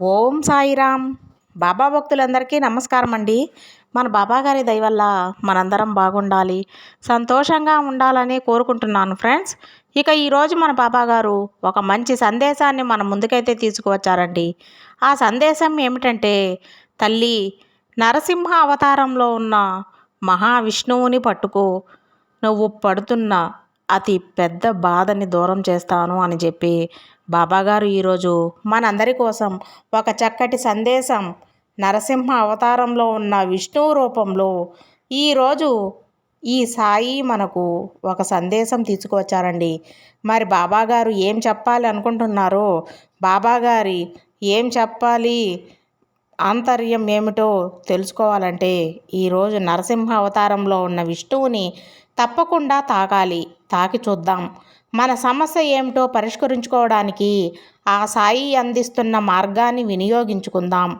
ఓం సాయిరామ్. బాబా భక్తులందరికీ నమస్కారం అండి మన బాబాగారి దయవల్ల మనందరం బాగుండాలి సంతోషంగా ఉండాలని కోరుకుంటున్నాను ఫ్రెండ్స్. ఇక ఈరోజు మన బాబాగారు ఒక మంచి సందేశాన్ని మన ముందుకైతే తీసుకువచ్చారండి. ఆ సందేశం ఏమిటంటే తల్లి నరసింహ అవతారంలో ఉన్న మహావిష్ణువుని పట్టుకో నువ్వు పడుతున్న అతి పెద్ద బాధని దూరం చేస్తాను అని చెప్పి బాబాగారు ఈరోజు మనందరి కోసం ఒక చక్కటి సందేశం నరసింహ అవతారంలో ఉన్న విష్ణువు రూపంలో ఈరోజు ఈ సాయి మనకు ఒక సందేశం తీసుకువచ్చారండి. మరి బాబాగారు ఏం చెప్పాలి అనుకుంటున్నారో బాబాగారి ఏం చెప్పాలి ఆంతర్యం ఏమిటో తెలుసుకోవాలంటే ఈరోజు నరసింహ అవతారంలో ఉన్న విష్ణువుని తప్పకుండా తాకాలి తాకి చూద్దాం. మన సమస్య ఏమిటో పరిష్కరించుకోవడానికి ఆ సాయి అందిస్తున్న మార్గాన్ని వినియోగించుకుందాం.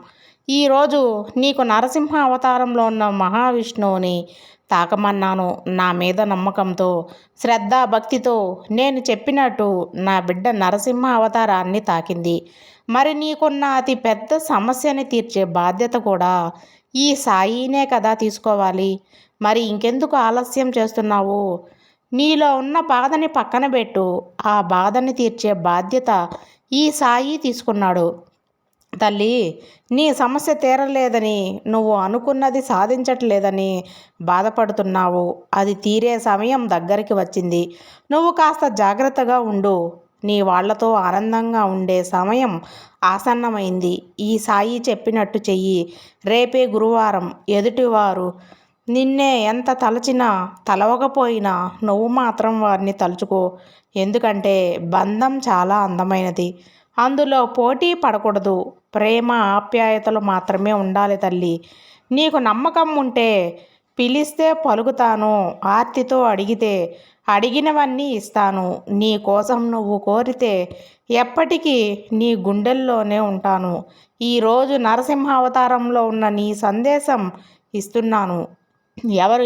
ఈరోజు నీకు నరసింహ అవతారంలో ఉన్న మహావిష్ణువుని తాకమన్నాను. నా మీద నమ్మకంతో శ్రద్ధ భక్తితో నేను చెప్పినట్టు నా బిడ్డ నరసింహ అవతారాన్ని తాకింది. మరి నీకున్న అతి పెద్ద సమస్యని తీర్చే బాధ్యత కూడా ఈ సాయినే కదా తీసుకోవాలి. మరి ఇంకెందుకు ఆలస్యం చేస్తున్నావు? నీలో ఉన్న బాధని పక్కన పెట్టు. ఆ బాధని తీర్చే బాధ్యత ఈ సాయి తీసుకున్నాడు. తల్లి నీ సమస్య తీరలేదని నువ్వు అనుకున్నది సాధించట్లేదని బాధపడుతున్నావు. అది తీరే సమయం దగ్గరికి వచ్చింది. నువ్వు కాస్త జాగ్రత్తగా ఉండు. నీ వాళ్ళతో ఆనందంగా ఉండే సమయం ఆసన్నమైంది. ఈ సాయి చెప్పినట్టు చెయ్యి. రేపే గురువారం. ఎదుటివారు నిన్నే ఎంత తలచినా తలవకపోయినా నువ్వు మాత్రం వారిని తలుచుకో. ఎందుకంటే బంధం చాలా అందమైనది. అందులో పోటీ పడకూడదు. ప్రేమ ఆప్యాయతలు మాత్రమే ఉండాలి తల్లి. నీకు నమ్మకం ఉంటే పిలిస్తే పలుకుతాను. ఆర్తితో అడిగితే అడిగినవన్నీ ఇస్తాను. నీ కోసం నువ్వు కోరితే ఎప్పటికీ నీ గుండెల్లోనే ఉంటాను. ఈరోజు నరసింహ అవతారంలో ఉన్న నీ సందేశం ఇస్తున్నాను. ఎవరు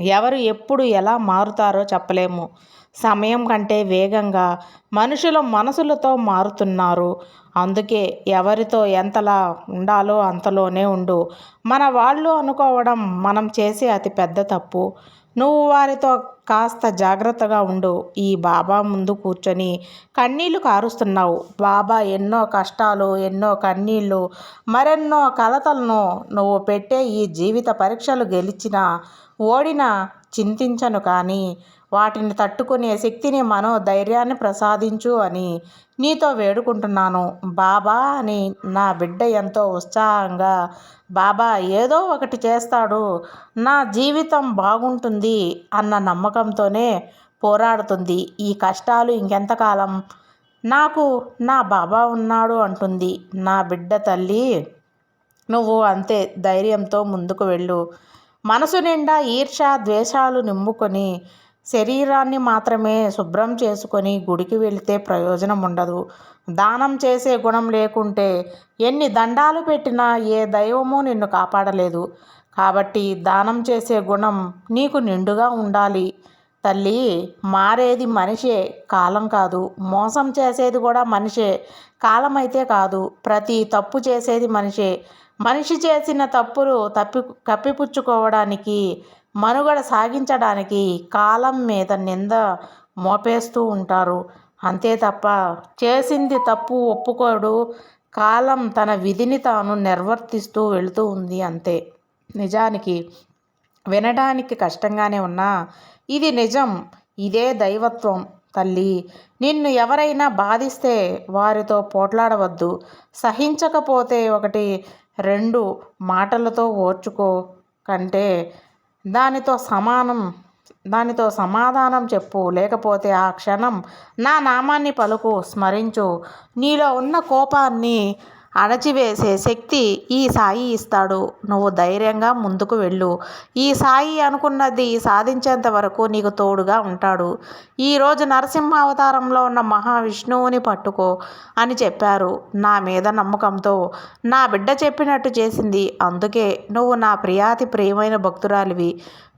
ఎవరు ఎప్పుడు ఎలా మారుతారో చెప్పలేము. సమయం కంటే వేగంగా మనుషుల మనసులతో మారుతున్నారు. అందుకే ఎవరితో ఎంతలా ఉండాలో అంతలోనే ఉండు. మన వాళ్ళు అనుకోవడం మనం చేసే అతి పెద్ద తప్పు. నువ్వు వారితో కాస్త జాగ్రత్తగా ఉండు. ఈ బాబా ముందు కూర్చొని కన్నీళ్ళు కారుస్తున్నావు. బాబా ఎన్నో కష్టాలు ఎన్నో కన్నీళ్ళు మరెన్నో కలతలను నువ్వు పెట్టే ఈ జీవిత పరీక్షలు గెలిచినా ఓడిన చింతించను కానీ వాటిని తట్టుకునే శక్తిని మనోధైర్యాన్ని ప్రసాదించు అని నీతో వేడుకుంటున్నాను. బాబా అని నా బిడ్డ ఎంతో ఉత్సాహంగా బాబా ఏదో ఒకటి చేస్తాడు. నా జీవితం బాగుంటుంది అన్న నమ్మకంతోనే పోరాడుతుంది. ఈ కష్టాలు ఇంకెంతకాలం? నాకు నా బాబా ఉన్నాడు అంటుంది. నా బిడ్డ తల్లి నువ్వు అంతే ధైర్యంతో ముందుకు వెళ్ళు. మనసు నిండా ఈర్ష ద్వేషాలు నింపుకొని శరీరాన్ని మాత్రమే శుభ్రం చేసుకొని గుడికి వెళితే ప్రయోజనం ఉండదు. దానం చేసే గుణం లేకుంటే ఎన్ని దండాలు పెట్టినా ఏ దైవమూ నిన్ను కాపాడలేదు. కాబట్టి దానం చేసే గుణం నీకు నిండుగా ఉండాలి. తల్లి మారేది మనిషే కాలం కాదు. మోసం చేసేది కూడా మనిషే కాలం అయితే కాదు. ప్రతి తప్పు చేసేది మనిషే. మనిషి చేసిన తప్పులు తప్పి కప్పిపుచ్చుకోవడానికి మనుగడ సాగించడానికి కాలం మీద నింద మోపేస్తూ ఉంటారు. అంతే తప్ప చేసింది తప్పు ఒప్పుకోడు. కాలం తన విధిని తాను నిర్వర్తిస్తూ వెళుతూ ఉంది అంతే. నిజానికి వినడానికి కష్టంగానే ఉన్నా ఇది నిజం ఇదే దైవత్వం తల్లి. నిన్ను ఎవరైనా బాధిస్తే వారితో పోట్లాడవద్దు. సహించకపోతే ఒకటి రెండు మాటలతో ఓర్చుకో కంటే దానితో సమానం దానితో సమాధానం చెప్పు. లేకపోతే ఆ క్షణం నా నామాన్ని పలుకు స్మరించు. నీలో ఉన్న కోపాన్ని అణచివేసే శక్తి ఈ సాయి ఇస్తాడు. నువ్వు ధైర్యంగా ముందుకు వెళ్ళు. ఈ సాయి అనుకున్నది సాధించేంత వరకు నీకు తోడుగా ఉంటాడు. ఈరోజు నరసింహ అవతారంలో ఉన్న మహావిష్ణువుని పట్టుకో అని చెప్పారు. నా మీద నమ్మకంతో. నా బిడ్డ చెప్పినట్టు చేసింది. అందుకే నువ్వు నా ప్రియాతి ప్రియమైన భక్తురాలివి.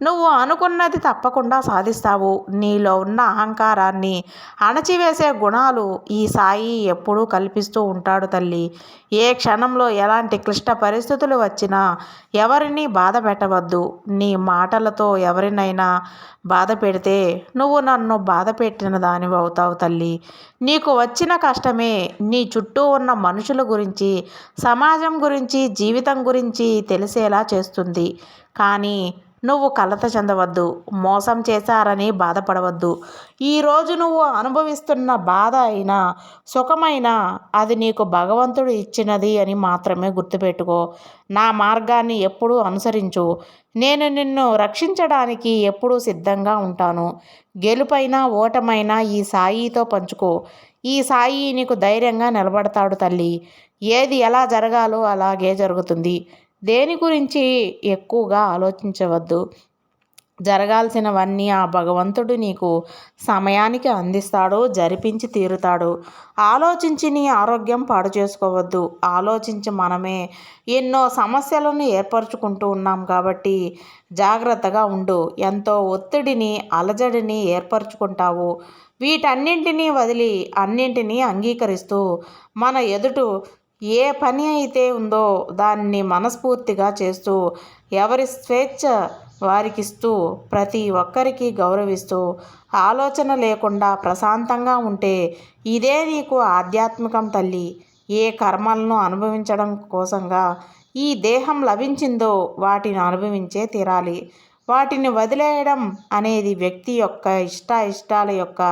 నువ్వు అనుకున్నది తప్పకుండా సాధిస్తావు. నీలో ఉన్న అహంకారాన్ని అణచివేసే గుణాలు ఈ సాయి ఎప్పుడూ కల్పిస్తూ ఉంటాడు తల్లి. ఏ క్షణంలో ఎలాంటి క్లిష్ట పరిస్థితులు వచ్చినా ఎవరిని బాధ పెట్టవద్దు. నీ మాటలతో ఎవరినైనా బాధ పెడితే నువ్వు నన్ను బాధ పెట్టిన దానివి అవుతావు తల్లి. నీకు వచ్చిన కష్టమే నీ చుట్టూ ఉన్న మనుషుల గురించి సమాజం గురించి జీవితం గురించి తెలిసేలా చేస్తుంది. కానీ నువ్వు కలత చెందవద్దు మోసం చేశారని బాధపడవద్దు. ఈరోజు నువ్వు అనుభవిస్తున్న బాధ అయినా సుఖమైనా అది నీకు భగవంతుడు ఇచ్చినది అని మాత్రమే గుర్తుపెట్టుకో. నా మార్గాన్ని ఎప్పుడూ అనుసరించు. నేను నిన్ను రక్షించడానికి ఎప్పుడూ సిద్ధంగా ఉంటాను. గెలుపైనా ఓటమైనా ఈ సాయితో పంచుకో. ఈ సాయి నీకు ధైర్యంగా నిలబడతాడు తల్లి. ఏది ఎలా జరగాలో అలాగే జరుగుతుంది. దేని గురించి ఎక్కువగా ఆలోచించవద్దు. జరగాల్సినవన్నీ ఆ భగవంతుడు నీకు సమయానికి అందిస్తాడు జరిపించి తీరుతాడు. ఆలోచించి నీ ఆరోగ్యం పాడు చేసుకోవద్దు. ఆలోచించి మనమే ఎన్నో సమస్యలను ఏర్పరచుకుంటూ ఉన్నాం కాబట్టి జాగ్రత్తగా ఉండు. ఎంతో ఒత్తిడిని అలజడిని ఏర్పరచుకుంటావు. వీటన్నింటినీ వదిలి అన్నింటినీ అంగీకరిస్తూ మన ఎదుటు ఏ పని అయితే ఉందో దాన్ని మనస్ఫూర్తిగా చేస్తూ ఎవరి స్వేచ్ఛ వారికిస్తూ ప్రతి ఒక్కరికి గౌరవిస్తూ ఆలోచన లేకుండా ప్రశాంతంగా ఉంటే ఇదే నీకు ఆధ్యాత్మికం తల్లి. ఏ కర్మలను అనుభవించడం కోసంగా ఈ దేహం లభించిందో వాటిని అనుభవించే తీరాలి. వాటిని వదిలేయడం అనేది వ్యక్తి యొక్క ఇష్ట ఇష్టాల యొక్క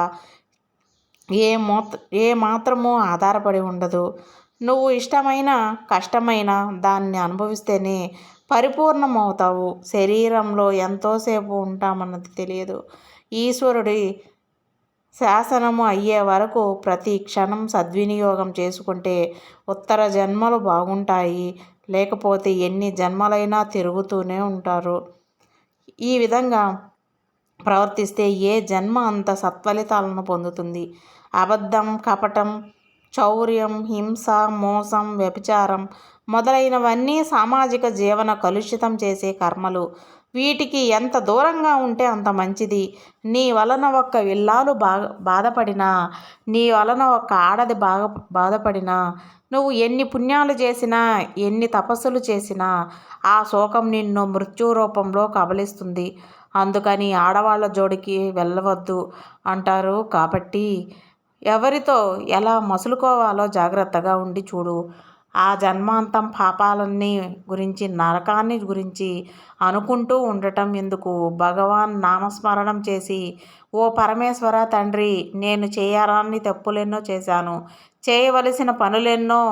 ఏ మోత ఏ మాత్రమూ ఆధారపడి ఉండదు. నువ్వు ఇష్టమైన కష్టమైన దాన్ని అనుభవిస్తేనే పరిపూర్ణమవుతావు. శరీరంలో ఎంతోసేపు ఉంటామన్నది తెలియదు. ఈశ్వరుడి శాసనము అయ్యే వరకు ప్రతి క్షణం సద్వినియోగం చేసుకుంటే ఉత్తర జన్మలు బాగుంటాయి. లేకపోతే ఎన్ని జన్మలైనా తిరుగుతూనే ఉంటారు. ఈ విధంగా ప్రవర్తిస్తే ఏ జన్మ అంత సత్ఫలితాలను పొందుతుంది? అబద్ధం కపటం చౌర్యం హింస మోసం వ్యభిచారం మొదలైనవన్నీ సామాజిక జీవన కలుషితం చేసే కర్మలు. వీటికి ఎంత దూరంగా ఉంటే అంత మంచిది. నీ వలన ఒక్క ఇల్లాలు బాగా బాధపడినా నీ వలన ఒక్క ఆడది బాగా బాధపడినా నువ్వు ఎన్ని పుణ్యాలు చేసినా ఎన్ని తపస్సులు చేసినా ఆ శోకం నిన్ను మృత్యు రూపంలో కబలిస్తుంది. అందుకని ఆడవాళ్ళ జోడికి వెళ్ళవద్దు అంటారు కాబట్టి ఎవరితో ఎలా మసులుకోవాలో జాగ్రత్తగా ఉండి చూడు. ఆ జన్మాంతం పాపాలన్నీ గురించి నరకాన్ని గురించి అనుకుంటూ ఉండటం ఎందుకు? భగవాన్ నామస్మరణం చేసి ఓ పరమేశ్వర తండ్రి నేను చేయాలని తప్పులెన్నో చేశాను. చేయవలసిన పనులెన్నో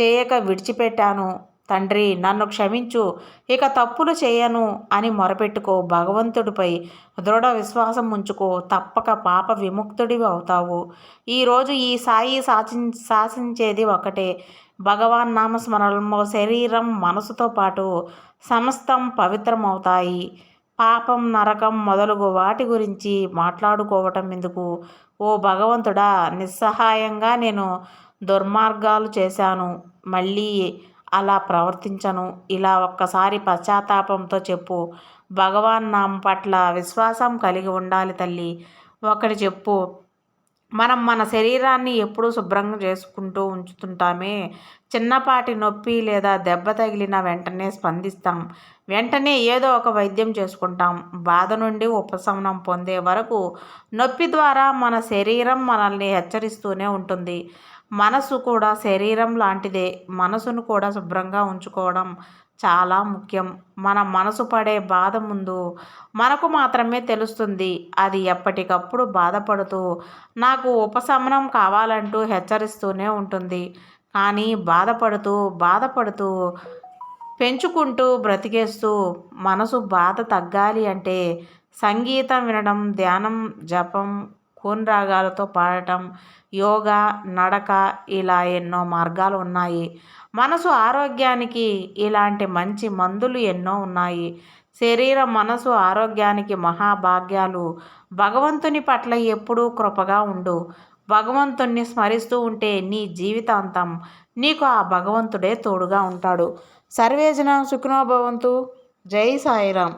చేయక విడిచిపెట్టాను. తండ్రి నన్ను క్షమించు. ఇక తప్పులు చేయను అని మొరపెట్టుకో. భగవంతుడిపై దృఢ విశ్వాసం ఉంచుకో. తప్పక పాప విముక్తుడివి అవుతావు. ఈరోజు ఈ సాయి శాసి శాసించేది ఒకటే. భగవాన్ నామస్మరణలో శరీరం మనసుతో పాటు సమస్తం పవిత్రమవుతాయి. పాపం నరకం మొదలగు వాటి గురించి మాట్లాడుకోవటం ఎందుకు? ఓ భగవంతుడా నిస్సహాయంగా నేను దుర్మార్గాలు చేశాను. మళ్ళీ అలా ప్రవర్తించను. ఇలా ఒక్కసారి పశ్చాత్తాపంతో చెప్పు. భగవాన్ నామ పట్ల విశ్వాసం కలిగి ఉండాలి తల్లి. ఒకటి చెప్పు. మనం మన శరీరాన్ని ఎప్పుడూ శుభ్రంగా చేసుకుంటూ ఉంచుతుంటామే. చిన్నపాటి నొప్పి లేదా దెబ్బ తగిలిన వెంటనే స్పందిస్తాం. వెంటనే ఏదో ఒక వైద్యం చేసుకుంటాం. బాధ నుండి ఉపశమనం పొందే వరకు నొప్పి ద్వారా మన శరీరం మనల్ని హెచ్చరిస్తూనే ఉంటుంది. మనసు కూడా శరీరం లాంటిదే. మనసును కూడా శుభ్రంగా ఉంచుకోవడం చాలా ముఖ్యం. మన మనసు పడే బాధ ముందు మనకు మాత్రమే తెలుస్తుంది అది ఎప్పటికప్పుడు బాధపడుతూ నాకు ఉపశమనం కావాలంటూ హెచ్చరిస్తూనే ఉంటుంది. కానీ బాధపడుతూ బాధపడుతూ పెంచుకుంటూ బ్రతికేస్తూ మనసు బాధ తగ్గాలి అంటే సంగీతం వినడం ధ్యానం జపం హోన్ రాగాలతో పాడటం యోగా నడక ఇలా ఎన్నో మార్గాలు ఉన్నాయి. మనసు ఆరోగ్యానికి ఇలాంటి మంచి మందులు ఎన్నో ఉన్నాయి. శరీర మనసు ఆరోగ్యానికి మహాభాగ్యాలు. భగవంతుని పట్ల ఎప్పుడూ కృపగా ఉండు. భగవంతుణ్ణి స్మరిస్తూ ఉంటే నీ జీవితాంతం నీకు ఆ భగవంతుడే తోడుగా ఉంటాడు. సర్వేజన సుఖనోభవంతు జై సాయిరామ్.